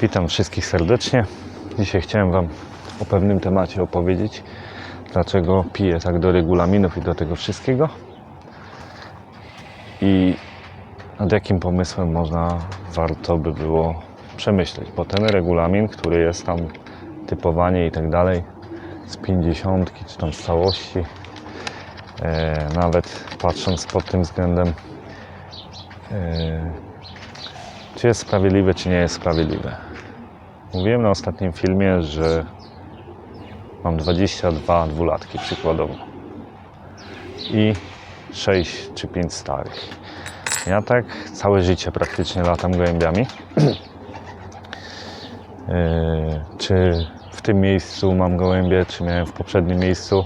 Witam wszystkich serdecznie. Dzisiaj chciałem Wam o pewnym temacie opowiedzieć, dlaczego piję tak do regulaminów i do tego wszystkiego i nad jakim pomysłem można, warto by było przemyśleć, bo ten regulamin, który jest tam typowanie i tak dalej z 50 czy tam z całości, e, nawet patrząc pod tym względem, e, czy jest sprawiedliwe, czy nie jest sprawiedliwe. Mówiłem na ostatnim filmie, że mam 22 dwulatki przykładowo i 6 czy 5 starych. Ja tak całe życie praktycznie latam gołębiami. Yy, czy w tym miejscu mam gołębie, czy miałem w poprzednim miejscu,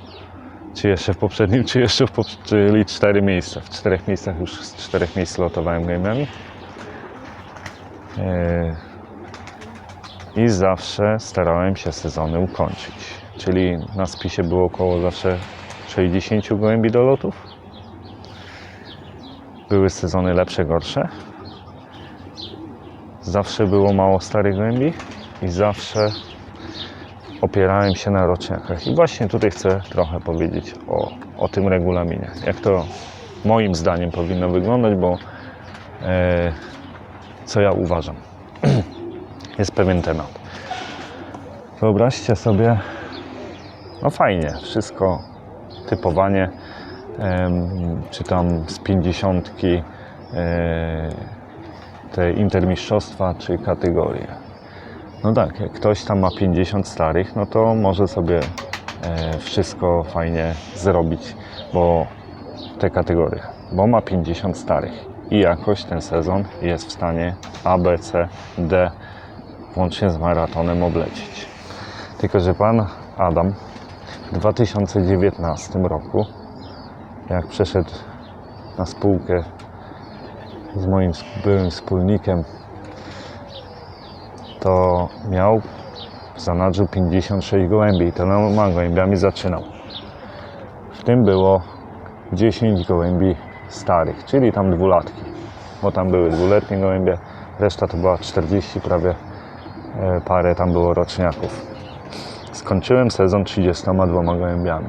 czy jeszcze w poprzednim, czy jeszcze w pop- czyli cztery miejsca. W czterech miejscach już z czterech miejsc lotowałem gołębiami. Yy, I zawsze starałem się sezony ukończyć. Czyli na spisie było około zawsze 60 gołębi do lotów. Były sezony lepsze, gorsze. Zawsze było mało starych gołębi i zawsze opierałem się na roczniakach. I właśnie tutaj chcę trochę powiedzieć o, o tym regulaminie. Jak to moim zdaniem powinno wyglądać, bo e, co ja uważam. Jest pewien temat. Wyobraźcie sobie, no fajnie, wszystko typowanie, czy tam z pięćdziesiątki e, te intermistrzostwa, czy kategorie. No tak, jak ktoś tam ma 50 starych, no to może sobie e, wszystko fajnie zrobić, bo te kategorie, bo ma 50 starych i jakoś ten sezon jest w stanie A, B, C, D włącznie z maratonem oblecieć. Tylko, że pan Adam w 2019 roku, jak przeszedł na spółkę z moim byłym wspólnikiem, to miał w zanadrzu 56 gołębi i tyloma gołębiami zaczynał. W tym było 10 gołębi starych, czyli tam dwulatki, bo tam były dwuletnie gołębie, reszta to była 40 prawie parę tam było roczniaków. Skończyłem sezon 32 gołębiami.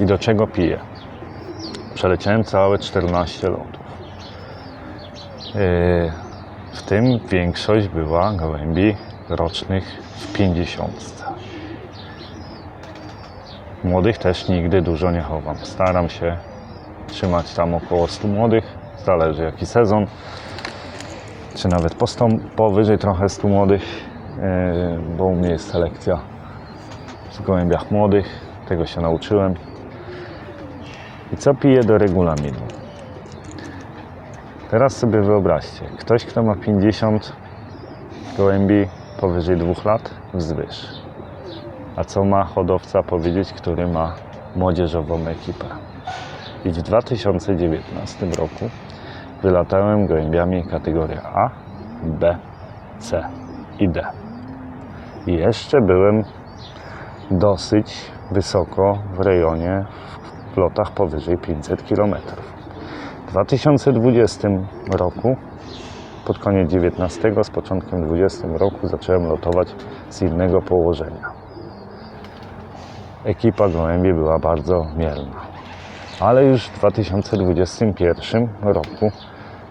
I do czego piję? Przeleciałem całe 14 lotów. Yy, W tym większość była gołębi rocznych w 50. Młodych też nigdy dużo nie chowam. Staram się trzymać tam około 100 młodych, zależy jaki sezon, czy nawet po 100, powyżej trochę 100 młodych, yy, bo u mnie jest selekcja w gołębiach młodych, tego się nauczyłem. I co piję do regulaminu? Teraz sobie wyobraźcie, ktoś, kto ma 50 gołębi powyżej 2 lat, wzwyż. A co ma hodowca powiedzieć, który ma młodzieżową ekipę? I w 2019 roku wylatałem gołębiami kategorii A, B, C i D. I jeszcze byłem dosyć wysoko w rejonie w lotach powyżej 500 km. W 2020 roku, pod koniec 19, z początkiem 20 roku zacząłem lotować z innego położenia. Ekipa gołębi była bardzo mielna. Ale już w 2021 roku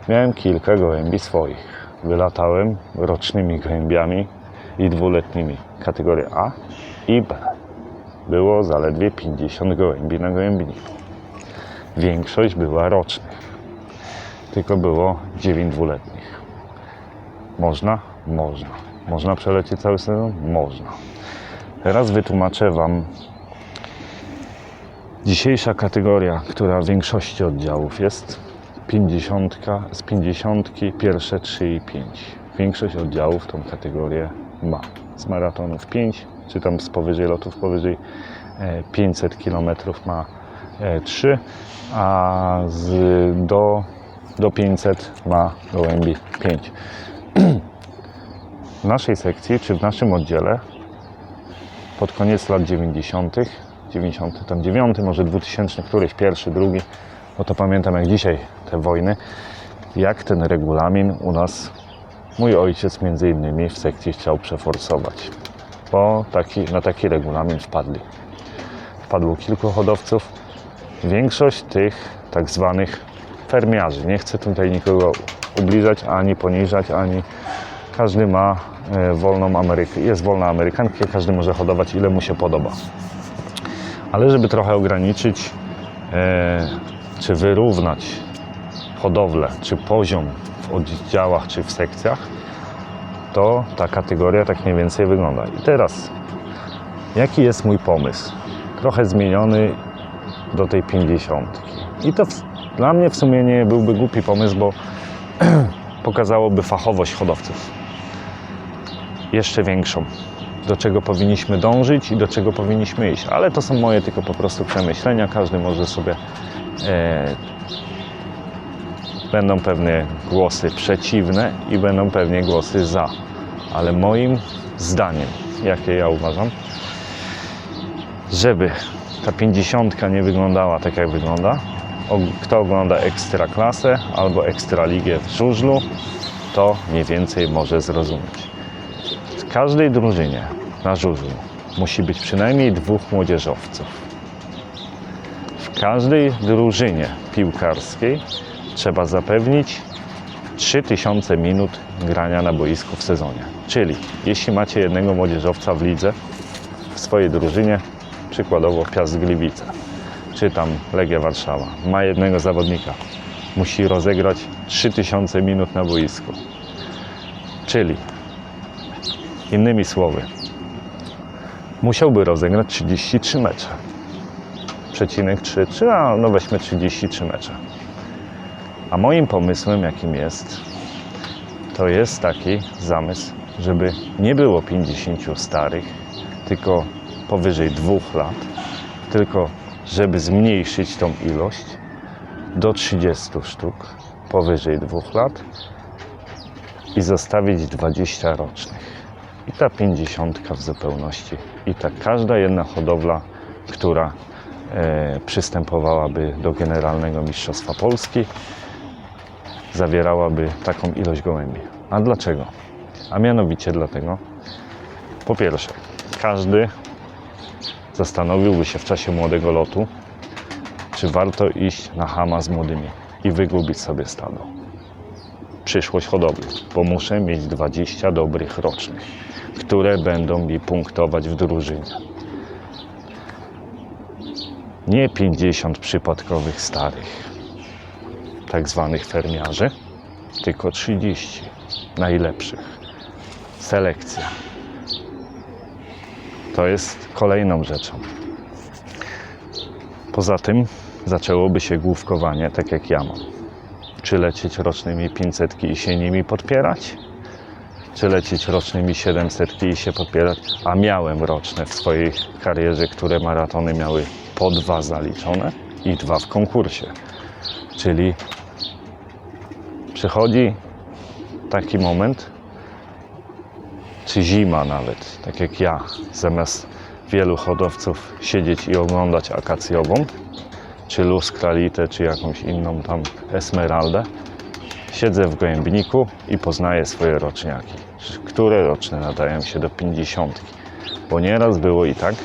miałem kilka gołębi swoich. Wylatałem rocznymi gołębiami i dwuletnimi kategorii A i B. Było zaledwie 50 gołębi na gołębniku. Większość była rocznych. Tylko było 9 dwuletnich. Można? Można. Można przelecieć cały sezon? Można. Teraz wytłumaczę Wam dzisiejsza kategoria, która w większości oddziałów jest 50, z 50 pierwsze 3 i 5. Większość oddziałów tą kategorię ma. Z maratonów 5, czy tam z powyżej lotów powyżej e, 500 km ma e, 3, a z, do, do 500 ma gołębi 5. W naszej sekcji, czy w naszym oddziale pod koniec lat 90., 90, tam 9, może 2000, któryś pierwszy, drugi, bo to pamiętam jak dzisiaj te wojny, jak ten regulamin u nas mój ojciec między innymi w sekcji chciał przeforsować, bo taki, na taki regulamin wpadli. Wpadło kilku hodowców. Większość tych tak zwanych fermiarzy, nie chcę tutaj nikogo ubliżać, ani poniżać, ani każdy ma e, wolną Amerykę, jest wolna Amerykanka, każdy może hodować ile mu się podoba. Ale żeby trochę ograniczyć e, czy wyrównać hodowlę, czy poziom w oddziałach, czy w sekcjach, to ta kategoria tak mniej więcej wygląda. I teraz, jaki jest mój pomysł? Trochę zmieniony do tej 50. I to w, dla mnie w sumie nie byłby głupi pomysł, bo pokazałoby fachowość hodowców. Jeszcze większą. Do czego powinniśmy dążyć i do czego powinniśmy iść. Ale to są moje tylko po prostu przemyślenia. Każdy może sobie. E, będą pewnie głosy przeciwne i będą pewnie głosy za. Ale moim zdaniem, jakie ja uważam, żeby ta 50 nie wyglądała tak jak wygląda, kto ogląda Ekstraklasę albo Ekstraligę w żużlu, to mniej więcej może zrozumieć. Każdej drużynie na żużlu musi być przynajmniej dwóch młodzieżowców. W każdej drużynie piłkarskiej trzeba zapewnić 3000 minut grania na boisku w sezonie. Czyli jeśli macie jednego młodzieżowca w lidze, w swojej drużynie, przykładowo Piast Gliwice, czy tam Legia Warszawa, ma jednego zawodnika, musi rozegrać 3000 minut na boisku. Czyli innymi słowy, musiałby rozegrać 33 mecze. Przecinek 3, czy a, no weźmy 33 mecze. A moim pomysłem, jakim jest, to jest taki zamysł, żeby nie było 50 starych, tylko powyżej dwóch lat, tylko żeby zmniejszyć tą ilość do 30 sztuk powyżej dwóch lat i zostawić 20 rocznych. I ta 50 w zupełności. I ta każda jedna hodowla, która e, przystępowałaby do Generalnego Mistrzostwa Polski, zawierałaby taką ilość gołębi. A dlaczego? A mianowicie dlatego, po pierwsze, każdy zastanowiłby się w czasie młodego lotu, czy warto iść na hama z młodymi i wygubić sobie stado. Przyszłość hodowli, bo muszę mieć 20 dobrych rocznych, które będą mi punktować w drużynie. Nie 50 przypadkowych starych, tak zwanych fermiarzy, tylko 30 najlepszych. Selekcja. To jest kolejną rzeczą. Poza tym zaczęłoby się główkowanie, tak jak ja mam. Czy lecieć rocznymi 500 i się nimi podpierać? Czy lecieć rocznymi 700 i się podpierać? A miałem roczne w swojej karierze, które maratony miały po dwa zaliczone i dwa w konkursie. Czyli przychodzi taki moment, czy zima nawet, tak jak ja, zamiast wielu hodowców siedzieć i oglądać akacjową, czy luskralitę, czy jakąś inną tam esmeraldę, siedzę w gołębniku i poznaję swoje roczniaki, które roczne nadają się do 50. Bo nieraz było i tak,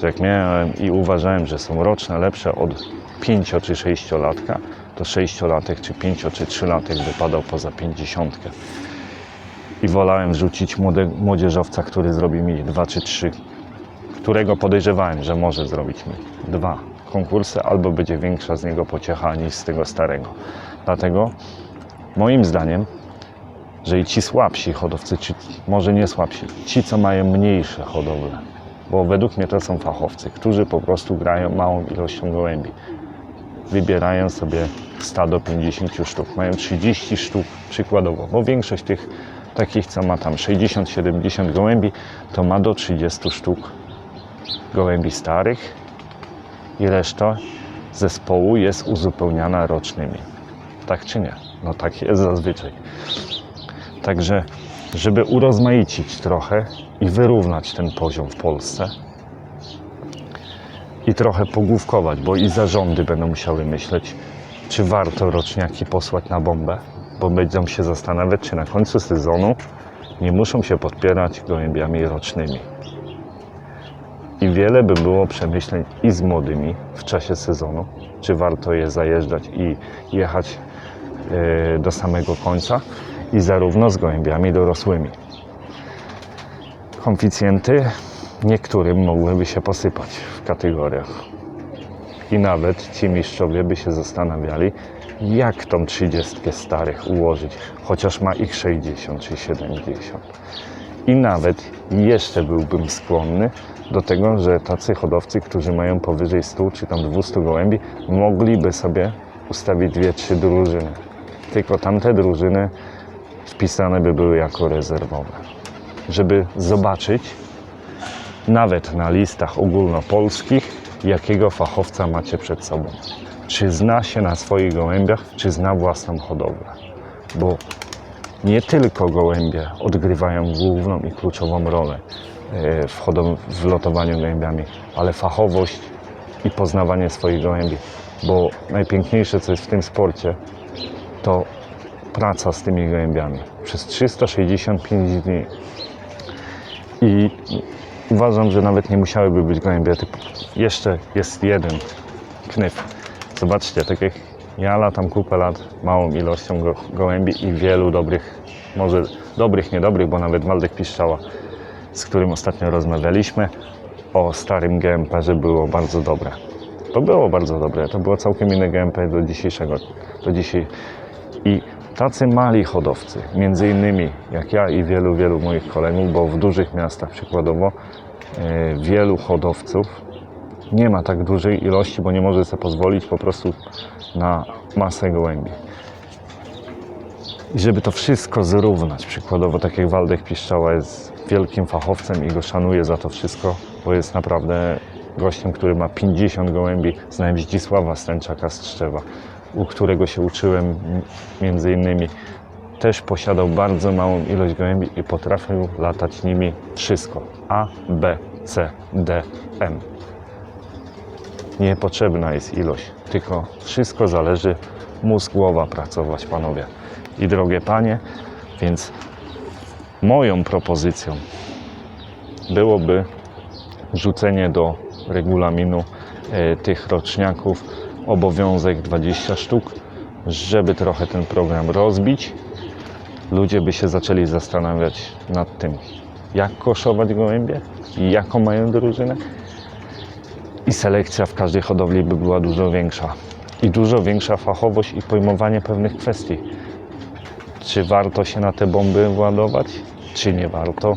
że jak miałem i uważałem, że są roczne lepsze od 5 czy 6 latka, to 6 latek czy 5 czy 3 latek wypadał poza 50 i wolałem wrzucić młode, młodzieżowca, który zrobi mi dwa czy trzy, którego podejrzewałem, że może zrobić mi dwa konkursy, albo będzie większa z niego pociecha niż z tego starego. Dlatego moim zdaniem, że i ci słabsi hodowcy, czy może nie słabsi, ci co mają mniejsze hodowle, bo według mnie to są fachowcy, którzy po prostu grają małą ilością gołębi wybierają sobie stado 50 sztuk. Mają 30 sztuk przykładowo, bo większość tych takich, co ma tam 60-70 gołębi, to ma do 30 sztuk gołębi starych i reszta zespołu jest uzupełniana rocznymi. Tak czy nie? No tak jest zazwyczaj. Także, żeby urozmaicić trochę i wyrównać ten poziom w Polsce, i trochę pogłówkować, bo i zarządy będą musiały myśleć, czy warto roczniaki posłać na bombę, bo będą się zastanawiać, czy na końcu sezonu nie muszą się podpierać gołębiami rocznymi. I wiele by było przemyśleń i z młodymi w czasie sezonu, czy warto je zajeżdżać i jechać do samego końca, i zarówno z gołębiami dorosłymi. Konficjenty niektórym mogłyby się posypać w kategoriach. I nawet ci mistrzowie by się zastanawiali, jak tą trzydziestkę starych ułożyć, chociaż ma ich 60 czy 70. I nawet jeszcze byłbym skłonny do tego, że tacy hodowcy, którzy mają powyżej 100 czy tam 200 gołębi, mogliby sobie ustawić dwie, trzy drużyny. Tylko tamte drużyny wpisane by były jako rezerwowe. Żeby zobaczyć, nawet na listach ogólnopolskich, jakiego fachowca macie przed sobą. Czy zna się na swoich gołębiach, czy zna własną hodowlę. Bo nie tylko gołębie odgrywają główną i kluczową rolę e, w, w lotowaniu gołębiami, ale fachowość i poznawanie swoich gołębi. Bo najpiękniejsze, co jest w tym sporcie, to praca z tymi gołębiami przez 365 dni. I uważam, że nawet nie musiałyby być gołębie. Jeszcze jest jeden knyf. Zobaczcie, tak jak ja latam kupę lat małą ilością go, gołębi i wielu dobrych, może dobrych, niedobrych, bo nawet Waldek Piszczała, z którym ostatnio rozmawialiśmy o starym GMP, że było bardzo dobre. To było bardzo dobre, to było całkiem inne GMP do dzisiejszego, do dzisiaj. I tacy mali hodowcy, między innymi jak ja i wielu, wielu moich kolegów, bo w dużych miastach przykładowo e, wielu hodowców nie ma tak dużej ilości, bo nie może sobie pozwolić po prostu na masę gołębi. I żeby to wszystko zrównać, przykładowo tak jak Waldek Piszczała jest wielkim fachowcem i go szanuję za to wszystko, bo jest naprawdę gościem, który ma 50 gołębi, znałem Zdzisława Stęczaka z Trzewa, u którego się uczyłem między innymi. Też posiadał bardzo małą ilość gołębi i potrafił latać nimi wszystko. A, B, C, D, M. Niepotrzebna jest ilość, tylko wszystko zależy, mózg, głowa pracować, panowie. I drogie panie, więc moją propozycją byłoby rzucenie do regulaminu e, tych roczniaków obowiązek 20 sztuk, żeby trochę ten program rozbić. Ludzie by się zaczęli zastanawiać nad tym, jak koszować gołębie, jaką mają drużynę i selekcja w każdej hodowli by była dużo większa. I dużo większa fachowość i pojmowanie pewnych kwestii. Czy warto się na te bomby władować, czy nie warto?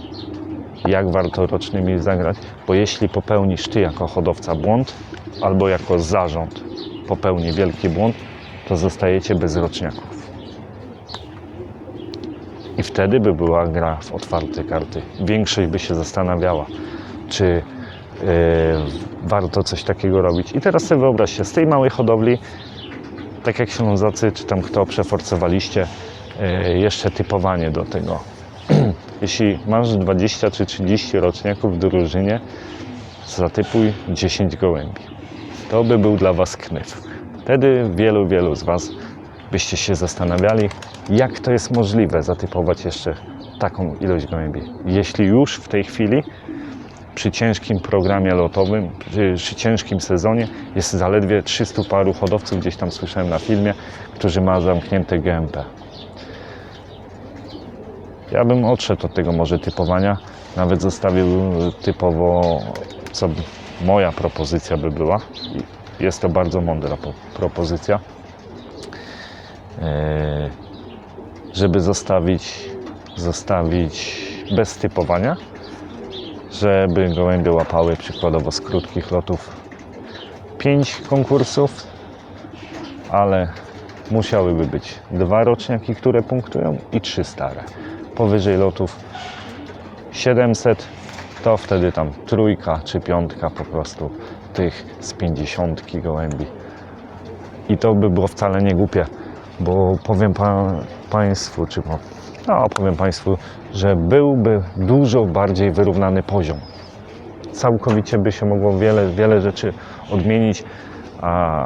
Jak warto rocznymi zagrać? Bo jeśli popełnisz ty jako hodowca błąd, albo jako zarząd popełni wielki błąd, to zostajecie bez roczniaków. I wtedy by była gra w otwarte karty. Większość by się zastanawiała, czy e, warto coś takiego robić. I teraz sobie wyobraźcie, z tej małej hodowli, tak jak Ślązacy, czy tam kto przeforcowaliście, e, jeszcze typowanie do tego. Jeśli masz 20 czy 30 roczniaków w drużynie, zatypuj 10 gołębi. To by był dla Was knyf. Wtedy wielu, wielu z Was byście się zastanawiali, jak to jest możliwe zatypować jeszcze taką ilość gołębi. Jeśli już w tej chwili przy ciężkim programie lotowym, przy, przy ciężkim sezonie jest zaledwie 300 paru hodowców, gdzieś tam słyszałem na filmie, którzy ma zamknięte GMP. Ja bym odszedł od tego może typowania, nawet zostawił typowo, co moja propozycja by była. Jest to bardzo mądra po- propozycja, Eee, żeby zostawić, zostawić bez typowania, żeby gołębie łapały przykładowo z krótkich lotów 5 konkursów, ale musiałyby być dwa roczniaki, które punktują i trzy stare. Powyżej lotów 700 to wtedy tam trójka czy piątka po prostu tych z 50 gołębi. I to by było wcale nie głupie, bo powiem pa, Państwu, czy po, no, powiem Państwu, że byłby dużo bardziej wyrównany poziom. Całkowicie by się mogło wiele, wiele rzeczy odmienić, A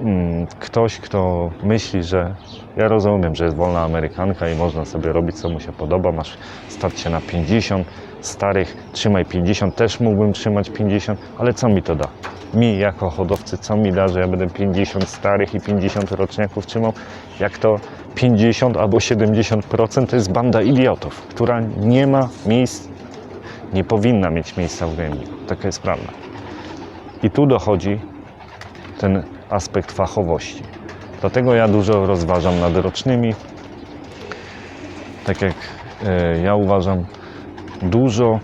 mm, ktoś, kto myśli, że ja rozumiem, że jest wolna Amerykanka i można sobie robić, co mu się podoba, masz stać się na 50 starych, trzymaj 50, też mógłbym trzymać 50, ale co mi to da? Mi jako hodowcy, co mi da, że ja będę 50 starych i 50 roczniaków trzymał, jak to 50 albo 70% to jest banda idiotów, która nie ma miejsc, nie powinna mieć miejsca w głębi. Taka jest prawda. I tu dochodzi ten aspekt fachowości. Dlatego ja dużo rozważam nad rocznymi. Tak jak e, ja uważam, dużo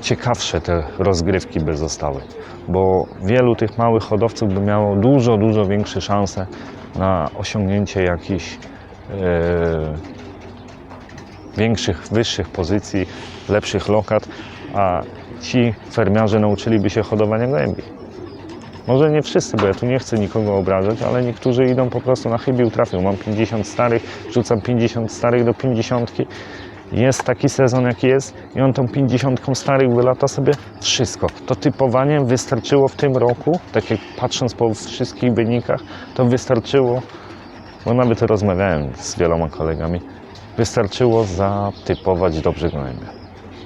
ciekawsze te rozgrywki by zostały, bo wielu tych małych hodowców by miało dużo, dużo większe szanse na osiągnięcie jakichś e, większych, wyższych pozycji, lepszych lokat, a ci fermiarze nauczyliby się hodowania gołębi. Może nie wszyscy, bo ja tu nie chcę nikogo obrażać, ale niektórzy idą po prostu na chybił trafią. Mam 50 starych, rzucam 50 starych do 50. Jest taki sezon, jaki jest, i on tą 50 starych wylata sobie wszystko. To typowanie wystarczyło w tym roku, tak jak patrząc po wszystkich wynikach, to wystarczyło, bo nawet rozmawiałem z wieloma kolegami, wystarczyło zatypować dobrze gołębie.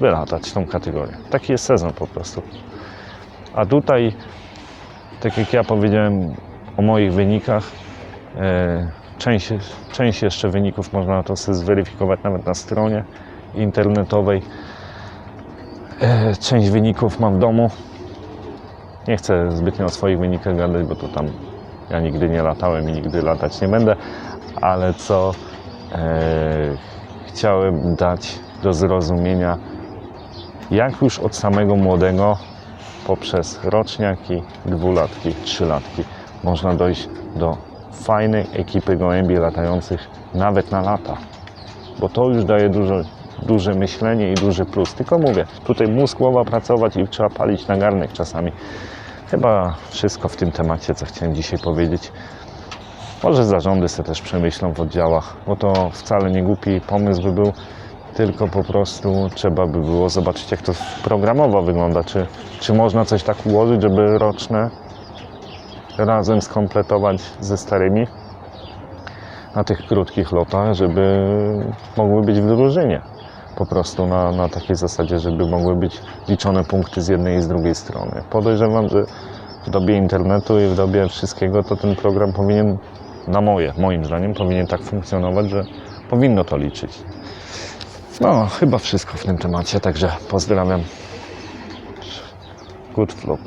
Wylatać tą kategorię. Taki jest sezon po prostu. A tutaj tak jak ja powiedziałem o moich wynikach, e, część, część jeszcze wyników można to sobie zweryfikować nawet na stronie internetowej. E, Część wyników mam w domu. Nie chcę zbytnio o swoich wynikach gadać, bo to tam ja nigdy nie latałem i nigdy latać nie będę, ale co e, chciałem dać do zrozumienia, jak już od samego młodego poprzez roczniaki, dwulatki, trzylatki można dojść do fajnej ekipy gołębi latających nawet na lata. Bo to już daje dużo, duże myślenie i duży plus. Tylko mówię, tutaj mózg, głowa pracować i trzeba palić na garnek czasami. Chyba wszystko w tym temacie, co chciałem dzisiaj powiedzieć. Może zarządy sobie też przemyślą w oddziałach, bo to wcale nie głupi pomysł by był, tylko po prostu trzeba by było zobaczyć, jak to programowo wygląda. Czy, czy można coś tak ułożyć, żeby roczne razem skompletować ze starymi na tych krótkich lotach, żeby mogły być w drużynie. Po prostu na, na takiej zasadzie, żeby mogły być liczone punkty z jednej i z drugiej strony. Podejrzewam, że w dobie internetu i w dobie wszystkiego to ten program powinien, na moje, moim zdaniem, powinien tak funkcjonować, że powinno to liczyć. No, chyba wszystko w tym temacie, także pozdrawiam. Good vlog.